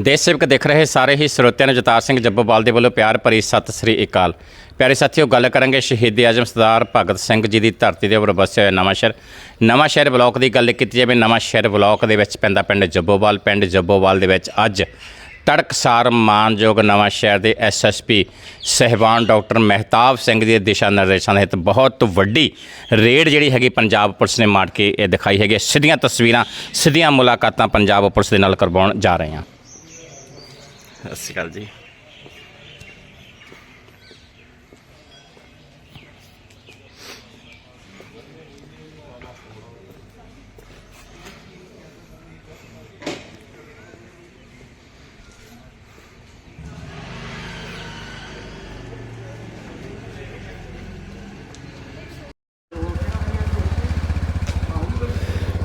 ਦੇਸ਼ ਸੇਵਕ ਦੇਖ ਰਹੇ ਸਾਰੇ ਹੀ ਸਰੋਤਿਆਂ ਨੂੰ ਜਤਾਰ ਸਿੰਘ ਜੱਬੋਵਾਲ ਦੇ ਵੱਲੋਂ ਪਿਆਰ ਭਰੀ ਸਤਿ ਸ੍ਰੀ ਅਕਾਲ। ਪਿਆਰੇ ਸਾਥੀਓ, ਗੱਲ ਕਰਾਂਗੇ ਸ਼ਹੀਦ ਆਜ਼ਮ ਸਰਦਾਰ ਭਗਤ ਸਿੰਘ ਜੀ ਦੀ ਧਰਤੀ ਦੇ ਉੱਪਰ ਵਸਿਆ ਹੋਇਆ ਨਵਾਂ ਸ਼ਹਿਰ। ਨਵਾਂ ਸ਼ਹਿਰ ਬਲਾਕ ਦੀ ਗੱਲ ਕੀਤੀ ਜਾਵੇ, ਨਵਾਂ ਸ਼ਹਿਰ ਬਲਾਕ ਦੇ ਵਿੱਚ ਪੈਂਦਾ ਪਿੰਡ ਜੱਬੋਵਾਲ। ਪਿੰਡ ਜੱਬੋਵਾਲ ਦੇ ਵਿੱਚ ਅੱਜ ਤੜਕਸਾਰ ਮਾਨਯੋਗ ਨਵਾਂ ਸ਼ਹਿਰ ਦੇ ਐਸਐਸਪੀ ਸਹਿਬਾਨ ਡਾਕਟਰ ਮਹਿਤਾਬ ਸਿੰਘ ਦੇ ਦਿਸ਼ਾ ਨਿਰਦੇਸ਼ਾਂ ਤਹਿਤ ਬਹੁਤ ਵੱਡੀ ਰੇਡ ਜਿਹੜੀ ਹੈਗੀ ਪੰਜਾਬ ਪੁਲਿਸ ਨੇ ਮਾਰ ਕੇ ਇਹ ਦਿਖਾਈ ਹੈਗੀ ਹੈ। ਸਿੱਧੀਆਂ ਤਸਵੀਰਾਂ, ਸਿੱਧੀਆਂ ਮੁਲਾਕਾਤਾਂ ਪੰਜਾਬ ਪੁਲਿਸ ਦੇ ਨਾਲ ਕਰਵਾਉਣ ਜਾ ਰਹੇ ਹਾਂ। ਸਤਿ ਸ਼੍ਰੀ ਅਕਾਲ ਜੀ।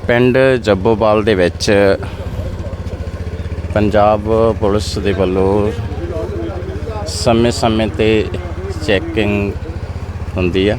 ਪਿੰਡ ਜੱਬੋਵਾਲ ਦੇ ਵਿੱਚ ਪੰਜਾਬ ਪੁਲਿਸ ਦੇ ਵੱਲੋਂ ਸਮੇਂ-ਸਮੇਂ ਤੇ ਚੈਕਿੰਗ ਹੁੰਦੀ ਆ।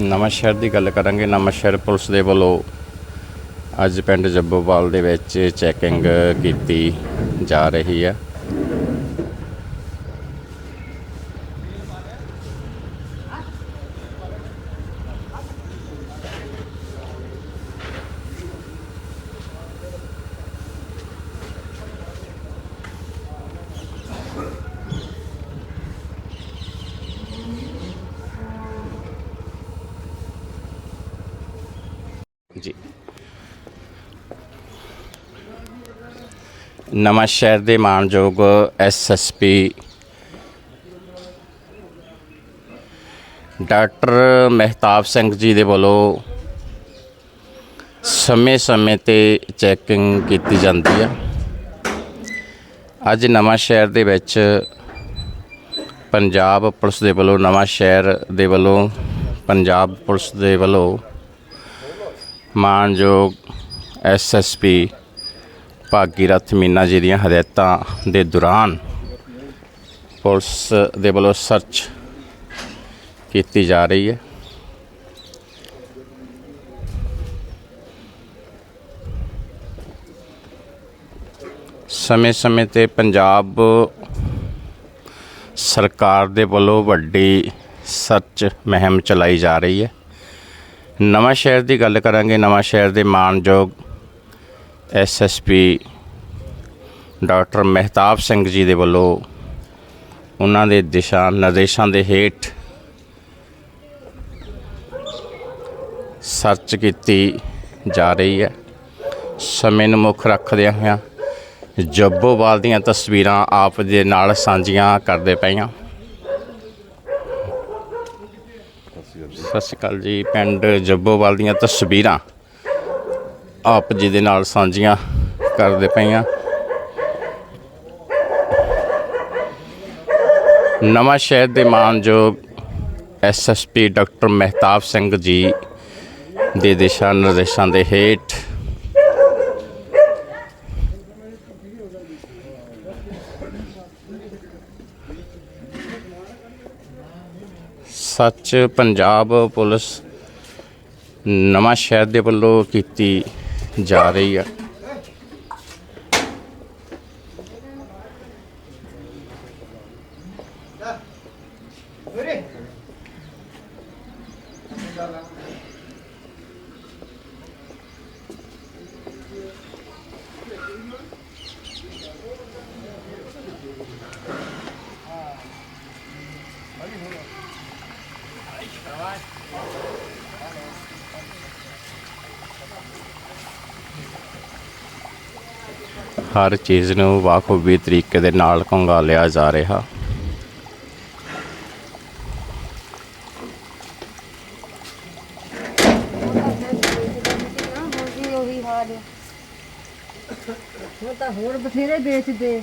ਨਵਾਂਸ਼ਹਿਰ ਦੀ ਗੱਲ ਕਰਾਂਗੇ। ਨਵਾਂਸ਼ਹਿਰ ਪੁਲਿਸ ਦੇ ਵੱਲੋਂ ਅੱਜ ਪਿੰਡ ਜੱਬੋਵਾਲ ਦੇ ਵਿੱਚ ਚੈਕਿੰਗ ਕੀਤੀ ਜਾ ਰਹੀ ਹੈ। ਜੀ। ਨਵਾਂ ਸ਼ਹਿਰ ਦੇ ਮਾਨਯੋਗ ਐਸਐਸਪੀ ਡਾਕਟਰ ਮਹਿਤਾਬ ਸਿੰਘ ਜੀ ਦੇ ਵੱਲੋਂ ਸਮੇਂ-ਸਮੇਂ ਤੇ ਚੈਕਿੰਗ ਕੀਤੀ ਜਾਂਦੀ ਹੈ ਅੱਜ ਨਵਾਂ ਸ਼ਹਿਰ ਦੇ ਵਿੱਚ ਪੰਜਾਬ ਪੁਲਿਸ ਦੇ ਵੱਲੋਂ, ਨਵਾਂ ਸ਼ਹਿਰ ਦੇ ਵੱਲੋਂ, ਪੰਜਾਬ ਪੁਲਿਸ ਦੇ ਵੱਲੋਂ ਮਾਨਯੋਗ ਐਸਐਸਪੀ ਭਾਗੀਰਥ ਮੀਨਾ ਜੀ ਦੀਆਂ ਹਦਾਇਤਾਂ ਦੇ ਦੌਰਾਨ ਪੁਲਿਸ ਦੇ ਵੱਲੋਂ ਸਰਚ ਕੀਤੀ ਜਾ ਰਹੀ ਹੈ। ਸਮੇਂ-ਸਮੇਂ ਤੇ ਪੰਜਾਬ ਸਰਕਾਰ ਦੇ ਵੱਲੋਂ ਵੱਡੀ ਸਰਚ ਮੁਹਿੰਮ ਚਲਾਈ ਜਾ ਰਹੀ ਹੈ। ਨਵਾਂ ਸ਼ਹਿਰ ਦੀ ਗੱਲ ਕਰਾਂਗੇ, ਨਵਾਂ ਸ਼ਹਿਰ ਦੇ ਮਾਨਯੋਗ ਐਸਐਸਪੀ ਡਾਕਟਰ ਮਹਿਤਾਬ ਸਿੰਘ ਜੀ ਦੇ ਵੱਲੋਂ ਉਹਨਾਂ ਦੇ ਦਿਸ਼ਾ ਨਿਰਦੇਸ਼ਾਂ ਦੇ ਹੇਠ ਸਰਚ ਕੀਤੀ ਜਾ ਰਹੀ ਹੈ। ਸਮੇਂ ਨੂੰ ਮੁੱਖ ਰੱਖਦਿਆਂ ਹੋਇਆਂ ਜੱਬੋਵਾਲ ਦੀਆਂ ਤਸਵੀਰਾਂ ਆਪ ਦੇ ਨਾਲ ਸਾਂਝੀਆਂ ਕਰਦੇ ਪਈਆਂ ਸਤਿ ਸ਼੍ਰੀ ਅਕਾਲ ਜੀ। ਪਿੰਡ ਜੱਬੋਵਾਲ ਦੀਆਂ ਤਸਵੀਰਾਂ ਆਪ ਜੀ ਦੇ ਨਾਲ ਸਾਂਝੀਆਂ ਕਰਦੇ ਪਈਆਂ। ਨਵਾਂ ਸ਼ਹਿਰ ਦੇ ਮਾਨਯੋਗ ਐਸਐਸਪੀ ਡਾਕਟਰ ਮਹਿਤਾਬ ਸਿੰਘ ਜੀ ਦੇ ਦਿਸ਼ਾ ਨਿਰਦੇਸ਼ਾਂ ਦੇ ਹੇਠ ਸੱਚ ਪੰਜਾਬ ਪੁਲਿਸ ਨਵਾਂ ਸ਼ਹਿਰ ਦੇ ਵੱਲੋਂ ਕੀਤੀ ਜਾ ਰਹੀ ਹੈ ਹਰ ਚੀਜ਼ ਨੂੰ ਵਾਖੂਬੀ ਤਰੀਕੇ ਦੇ ਨਾਲ ਕੰਗਾਲਿਆ ਜਾ ਰਿਹਾ। ਉਹੀ ਤਾਂ ਹੋਰ ਬਥੇਰੇ ਵੇਚਦੇ।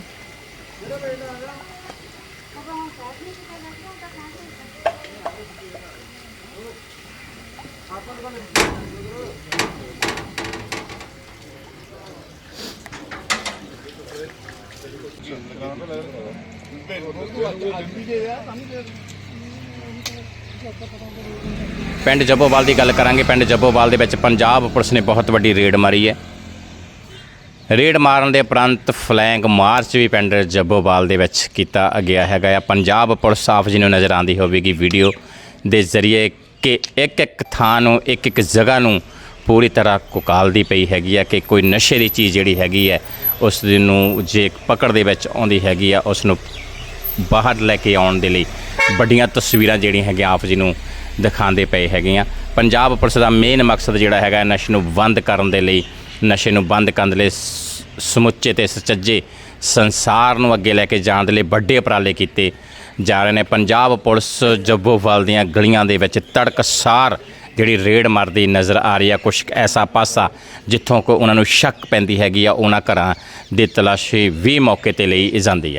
ਪਿੰਡ ਜੱਬੋਵਾਲ ਦੀ ਗੱਲ ਕਰਾਂਗੇ। ਪਿੰਡ ਜੱਬੋਵਾਲ ਦੇ ਵਿੱਚ ਪੰਜਾਬ ਪੁਲਿਸ ਨੇ ਬਹੁਤ ਵੱਡੀ ਰੇਡ ਮਾਰੀ ਹੈ। ਰੇਡ ਮਾਰਨ ਦੇ ਉਪਰੰਤ ਫਲੈਂਗ ਮਾਰਚ ਵੀ ਪਿੰਡ ਜੱਬੋਵਾਲ ਦੇ ਵਿੱਚ ਕੀਤਾ ਗਿਆ ਹੈਗਾ ਆ। ਪੰਜਾਬ ਪੁਲਿਸ ਆਪ ਜੀ ਨੂੰ ਨਜ਼ਰ ਆਉਂਦੀ ਹੋਵੇਗੀ ਵੀਡੀਓ ਦੇ ਜ਼ਰੀਏ ਕਿ ਇੱਕ ਇੱਕ ਥਾਂ ਨੂੰ, ਇੱਕ ਇੱਕ ਜਗ੍ਹਾ ਨੂੰ ਪੂਰੀ ਤਰ੍ਹਾਂ ਕੁਕਾਲਦੀ ਪਈ ਹੈਗੀ ਆ ਕਿ ਕੋਈ ਨਸ਼ੇ ਦੀ ਚੀਜ਼ ਜਿਹੜੀ ਹੈਗੀ ਹੈ ਉਸ ਨੂੰ ਜੇ ਪਕੜ ਦੇ ਵਿੱਚ ਆਉਂਦੀ ਹੈਗੀ ਆ, ਉਸ ਨੂੰ ਬਾਹਰ ਲੈ ਕੇ ਆਉਣ ਦੇ ਲਈ ਵੱਡੀਆਂ ਤਸਵੀਰਾਂ ਜਿਹੜੀਆਂ ਹੈਗੀਆਂ ਆਪ ਜੀ ਨੂੰ ਦਿਖਾਉਂਦੇ ਪਏ ਹੈਗੀਆਂ ਪੰਜਾਬ ਪੁਲਿਸ ਦਾ ਮੇਨ ਮਕਸਦ ਜਿਹੜਾ ਹੈਗਾ ਨਸ਼ੇ ਨੂੰ ਬੰਦ ਕਰਨ ਦੇ ਲਈ, ਨਸ਼ੇ ਨੂੰ ਬੰਦ ਕਰਨ ਦੇ ਲਈ ਸ- ਸਮੁੱਚੇ ਤੇ ਸੁਚੱਜੇ ਸੰਸਾਰ ਨੂੰ ਅੱਗੇ ਲੈ ਕੇ ਜਾਣ ਦੇ ਲਈ ਵੱਡੇ ਉਪਰਾਲੇ ਕੀਤੇ। ਜਾ ਰਹੇ ਨੇ। ਪੰਜਾਬ ਪੁਲਿਸ ਜੱਬੋਵਾਲ ਦੀਆਂ ਗਲੀਆਂ ਦੇ ਵਿੱਚ ਤੜਕਸਾਰ ਜਿਹੜੀ ਰੇਡ ਮਾਰਦੀ ਨਜ਼ਰ ਆ ਰਹੀ ਆ। ਕੁਝ ਐਸਾ ਪਾਸਾ ਜਿੱਥੋਂ ਕੋ ਉਹਨਾਂ ਨੂੰ ਸ਼ੱਕ ਪੈਂਦੀ ਹੈਗੀ ਆ, ਉਹਨਾਂ ਘਰਾਂ ਦੀ ਤਲਾਸ਼ੀ ਵੀ ਮੌਕੇ ਤੇ ਲਈ ਜਾਂਦੀ ਹੈ।